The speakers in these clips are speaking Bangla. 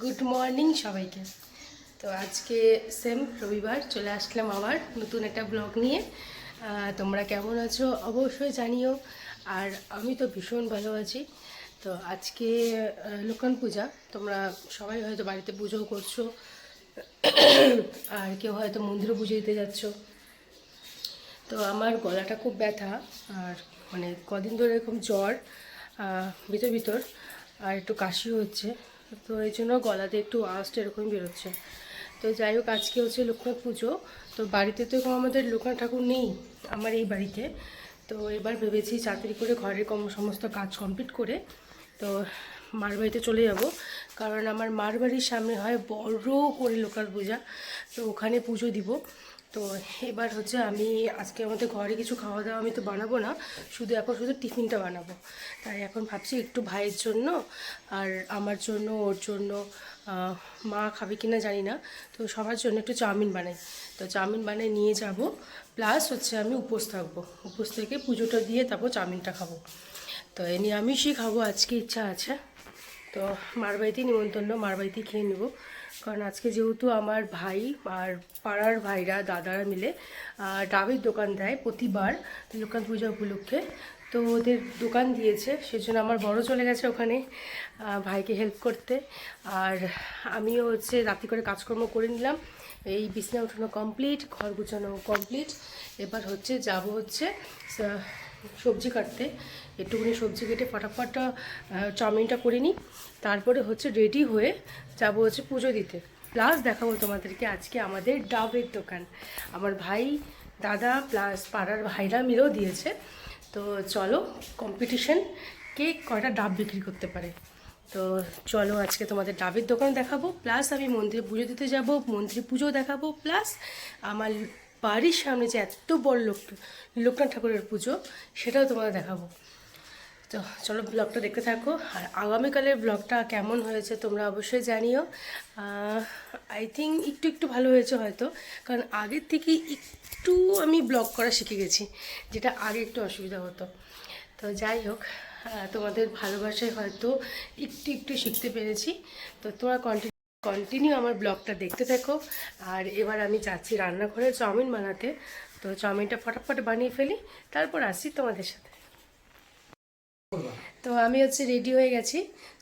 গুড মর্নিং সবাইকে। তো আজকে সেম রবিবার চলে আসলাম আবার নতুন একটা ব্লগ নিয়ে। তোমরা কেমন আছো অবশ্যই জানিও। আর আমি তো ভীষণ ভালো আছি। তো আজকে লোকান পূজা। তোমরা সবাই হয়তো বাড়িতে পুজোও করছ। আর কেউ হয়তো মন্দিরে পুজো দিতে যাচ্ছ। তো আমার গলাটা খুব ব্যথা। আর মানে কদিন ধরে এরকম জ্বর ভিতর ভিতর। আর একটু কাশিও হচ্ছে। তো এই জন্য গলাতে একটু আওয়াজটা এরকমই বেরোচ্ছে। তো যাই হোক, আজকে হচ্ছে লোকনাথ পুজো। তো বাড়িতে তো এরকম আমাদের লোকনাথ ঠাকুর নেই, আমার এই বাড়িতে। তো এবার ভেবেছি চাকরি করে ঘরের কম সমস্ত কাজ কমপ্লিট করে তো মার বাড়িতে চলে যাব। কারণ আমার মার বাড়ির সামনে হয় বড় করে লোকাল পূজা। তো ওখানে পুজো দিব। তো এবার হচ্ছে আমি আজকে আমাদের ঘরে কিছু খাওয়া দাওয়া আমি তো বানাবো না, শুধু এখন শুধু টিফিনটা বানাবো। তাই এখন ভাবছি একটু ভাইয়ের জন্য আর আমার জন্য, ওর জন্য মা খাবে কিনা জানি না, তো সবার জন্য একটু চাউমিন বানাই। তো চাউমিন বানিয়ে নিয়ে যাব, প্লাস হচ্ছে আমি উপোস থাকব। উপোস থেকে পুজোটা দিয়ে তারপর চাউমিনটা খাব। তো এ নিয়ে নিরামিষই খাব, আজকে ইচ্ছা আছে। তো মার বাড়িতেই নিমন্ত্রণ, মার বাড়িতেই খেয়ে নেব। কারণ আজকে যেহেতু আমার ভাই আর পাড়ার ভাইরা, দাদারা মিলে ডাবের দোকান দেয় প্রতিবার লোকাল পূজা উপলক্ষে। তো ওদের দোকান দিয়েছে, সেজন্য আমার বড় চলে গেছে ওখানে ভাইকে হেল্প করতে। আর আমিও হচ্ছে রাতি করে কাজকর্ম করে নিলাম। এই বিছনা উঠানো কমপ্লিট ঘর গুছানো কমপ্লিট এবার হচ্ছে যাব হচ্ছে সবজি কাটতে। একটুখানি সবজি কেটে ফটাফট চাউমিনটা করে নিই। তারপরে হচ্ছে রেডি হয়ে যাব হচ্ছে পুজো দিতে। প্লাস দেখাবো তোমাদেরকে আজকে আমাদের ডাবের দোকান। আমার ভাই, দাদা প্লাস পাড়ার ভাইরা মিলেও দিয়েছে। তো চলো কম্পিটিশন কে কয়টা ডাব বিক্রি করতে পারে। তো চলো আজকে তোমাদের ডাবের দোকান দেখাবো। প্লাস আমি মন্দিরে পুজো দিতে যাব, মন্দিরে পুজো দেখাবো। প্লাস আমার বাড়ির সামনে যে এত বড় লোক, লোকনাথ ঠাকুরের পুজো, সেটাও তোমাদের দেখাবো। তো চলো ব্লগটা দেখতে থাকো। আর আগামীকালের ব্লগটা কেমন হয়েছে তোমরা অবশ্যই জানিও। আই থিঙ্ক একটু একটু ভালো হয়েছে হয়তো, কারণ আগের থেকে একটু আমি ব্লগ করা শিখে গেছি, যেটা আগে একটু অসুবিধা হতো। তো যাই হোক তোমাদের ভালোবাসায় হয়তো একটু একটু শিখতে পেরেছি। তো তোমরা কন্টিনিউ কন্টিনিউ আমার ব্লগটা দেখতে থাকো। আর এবার আমি যাচ্ছি রান্নাঘরে চাউমিন বানাতে। তো চাউমিনটা ফটাফট বানিয়ে ফেলি, তারপর আসি তোমাদের সাথে। তো আমি হচ্ছে রেডি হয়ে গেছি।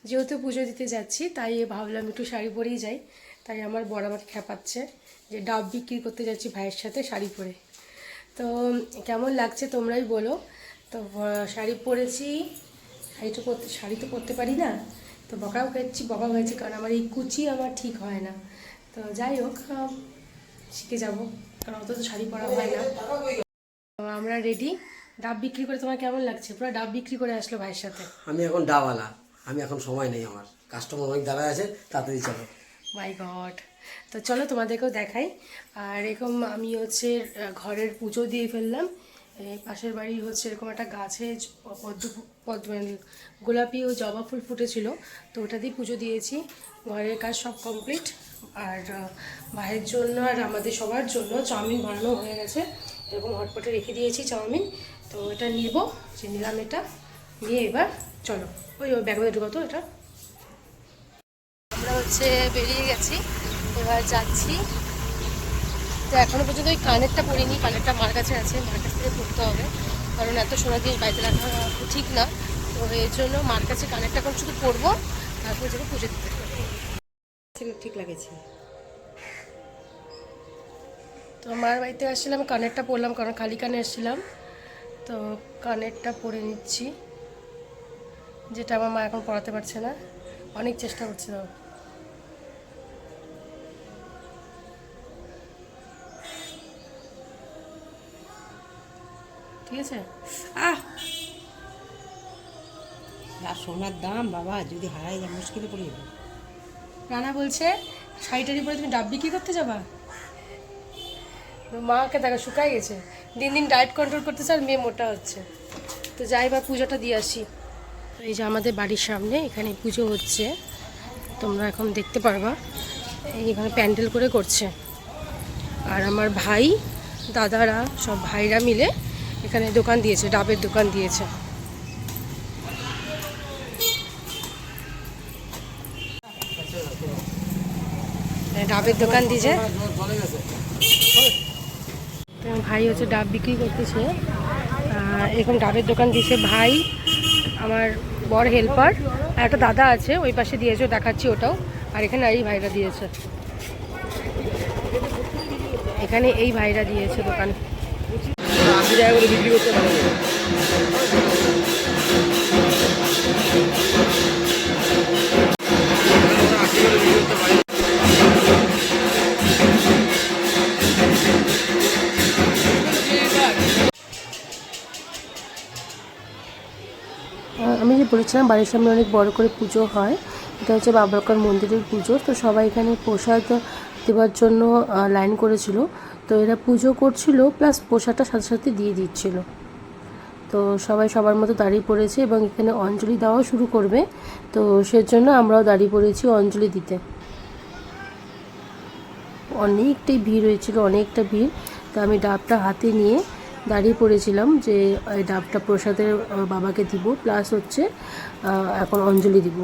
যেহেতু পুজো দিতে যাচ্ছি, তাই ভাবলাম একটু শাড়ি পরেই যাই। তাই আমার বড় আমার খেপাচ্ছে যে ডাব বিক্রি করতে যাচ্ছি ভাইয়ের সাথে শাড়ি পরে। তো কেমন লাগছে তোমরাই বলো। তো শাড়ি পরেছি। শাড়ি তো পরতে শাড়ি তো পরতে পারি না। তো বকাও খাচ্ছি বকাও খাচ্ছি কারণ আমার এই কুচি আমার ঠিক হয় না। তো যাই হোক শিখে যাব কারণ অত তো শাড়ি পরা হয় না। তো আমরা রেডি ডাব বিক্রি করে তোমার কেমন লাগছে? পুরো ডাব বিক্রি করে আসলো ভাইয়ের সাথে। আমি এখন ডাবালা আমি এখন সময় নেই আমার। কাস্টমার অনেক দাঁড়ায় আছে তাড়াতাড়ি চলো। মাই গড তো চলো তোমাদেরকেও দেখাই। আর এরকম আমি হচ্ছে ঘরের পুজো দিয়ে ফেললাম। পাশের বাড়ি হচ্ছে এরকম একটা গাছে পদ্ম গোলাপি ও জবা ফুল ফুটেছিল, তো ওটা দিয়ে পুজো দিয়েছি। ঘরের কাজ সব কমপ্লিট আর ভাইয়ের জন্য আর আমাদের সবার জন্য চাউমিন বানানো হয়ে গেছে। এরকম হটপটে রেখে দিয়েছি চাউমিন। তো এটা নিব, যে নিলাম এটা। নিয়ে এবার চলো। ওই ওই ঢুকাতো এটা। আমরা হচ্ছে বেরিয়ে গেছি। এবার যাচ্ছি। তো এখনও পর্যন্ত ওই কানেরটা পরিনি কানেরটা মার কাছে আছে। মার কাছ থেকে পড়তে হবে। কারণ এত সোনা জিনিস বাড়িতে রাখা ঠিক না। তো এর জন্য মার কাছে কানেরটা এখন শুধু পরবো তারপর যাব পুজো দিতে। ঠিক লাগেছে। তো মার বাড়িতে আসছিলাম কানেরটা পরলাম কারণ খালি কানে এসেছিলাম। তো কানেরটা পরে নিচ্ছি যেটা আমার মা এখন পড়াতে পারছে না। অনেক চেষ্টা করছে ঠিক আছে? আহ! যা সোনার দাম বাবা, যদি হারাই যায় মুশকিলে পড়ে যাবে। রানা বলছে, শাড়িটারি পরে তুমি ডাব বিক্রি করতে যাবা? মাকে দেখো, শুকাই গেছে। দিন দিন ডায়েট কন্ট্রোল করতেছে আর মেয়ে মোটা হচ্ছে। তো যাই বা পুজোটা দিয়ে আসি। এই যে আমাদের বাড়ির সামনে, এখানে পুজো হচ্ছে। তোমরা এখন দেখতে পারবা এখানে প্যান্ডেল করে করছে। আর আমার ভাই, দাদারা, সব ভাইরা মিলে এখানে দোকান দিয়েছে, ডাবের দোকান দিয়েছে। ডাবের দোকান দিয়েছে। ভাই হচ্ছে ডাব বিক্রি করতেছে। এরকম ডাবের দোকান দিয়েছে ভাই, আমার বড় হেল্পার, আর একটা দাদা আছে, ওই পাশে দিয়েছে, দেখাচ্ছি ওটাও। আর এখানে এই ভাইরা দিয়েছে। এখানে এই ভাইরা দিয়েছে দোকান। করে বিক্রি করতে পারবে। আমি যে বলেছিলাম বাড়ির সামনে অনেক বড় করে পুজো হয়, এটা হচ্ছে বাবরকার মন্দিরের পুজো। তো সবাই এখানে প্রসাদ দেওয়ার জন্য লাইন করেছিল। তো এরা পুজো করছিল প্লাস প্রসাদটা সাথে সাথে দিয়ে দিচ্ছিল। তো সবাই সবার মতো দাঁড়িয়ে পড়েছে এবং এখানে অঞ্জলি দেওয়াও শুরু করবে। তো সেজন্য আমরাও দাঁড়িয়ে পড়েছি অঞ্জলি দিতে। অনেকটাই ভিড় হয়েছিল, অনেকটা ভিড়। তো আমি ডাবটা হাতে নিয়ে দাঁড়িয়ে পড়েছিলাম যে ডাবটা প্রসাদের বাবাকে দিব প্লাস হচ্ছে এখন অঞ্জলি দিব।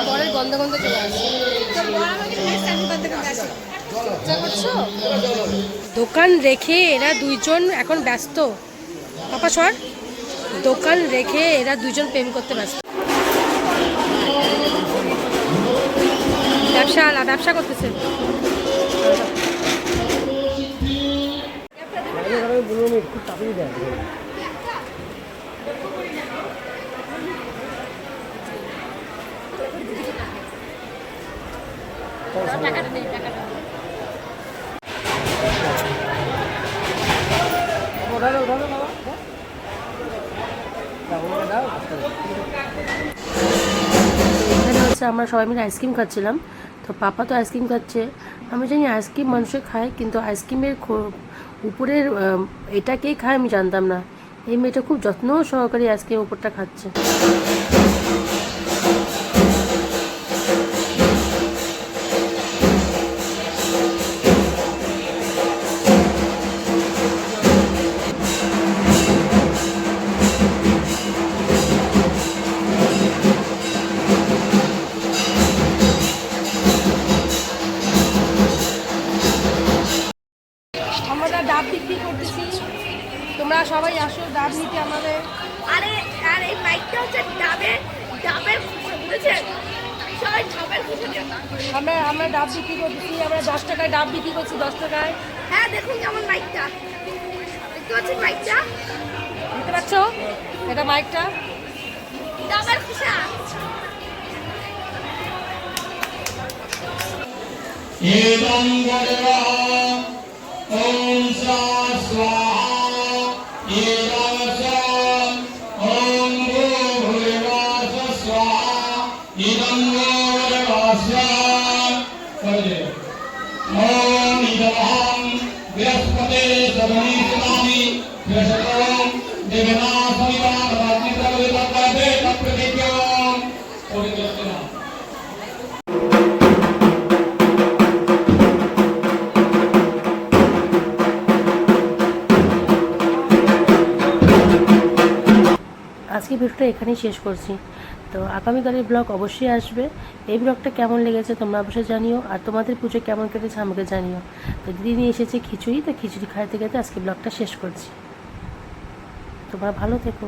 আমার বরের গন্ধ গন্ধ চলে আসছে করছ? দোকান রেখে এরা দুইজন এখন ব্যস্ত। পাপা সর। দোকান রেখে এরা দুইজন প্রেম করতে ব্যস্ত। ব্যবসা ব্যবসা করতেছে। খুব তাড়াতাড়ি দেয় এখানে হচ্ছে আমরা সবাই মিলে আইসক্রিম খাচ্ছিলাম। তো পাপা তো আইসক্রিম খাচ্ছে। আমি জানি আইসক্রিম মানুষে খায়, কিন্তু আইসক্রিমের উপরের এটাকেই খায় আমি জানতাম না। এই মেয়েটা খুব যত্ন সহকারে আইসক্রিম উপরটা খাচ্ছে। আমরা আমরা ডাব বিক্রি করছি আমরা দশ টাকায় ডাব বিক্রি করছি দশ টাকায়। হ্যাঁ দেখুন কেমন বাইকটা দেখতে পাচ্ছেন বাইকটা দেখতে পাচ্ছ? এটা বাইকটা ডাবের খুশা এ নম্বরে ওম সা আজকে ভিডিওটা এখানেই শেষ করছি। তো আগামীকালের ব্লগ অবশ্যই আসবে। এই ব্লগটা কেমন লেগেছে তোমরা অবশ্যই জানিও। আর তোমাদের পুজো কেমন কেটেছে আমাকে জানিও। তো দিদি নিয়ে এসেছে খিচুড়ি, তো খিচুড়ি খাইতে খেতে আজকে ব্লগটা শেষ করছি। তোমরা ভালো থেকো।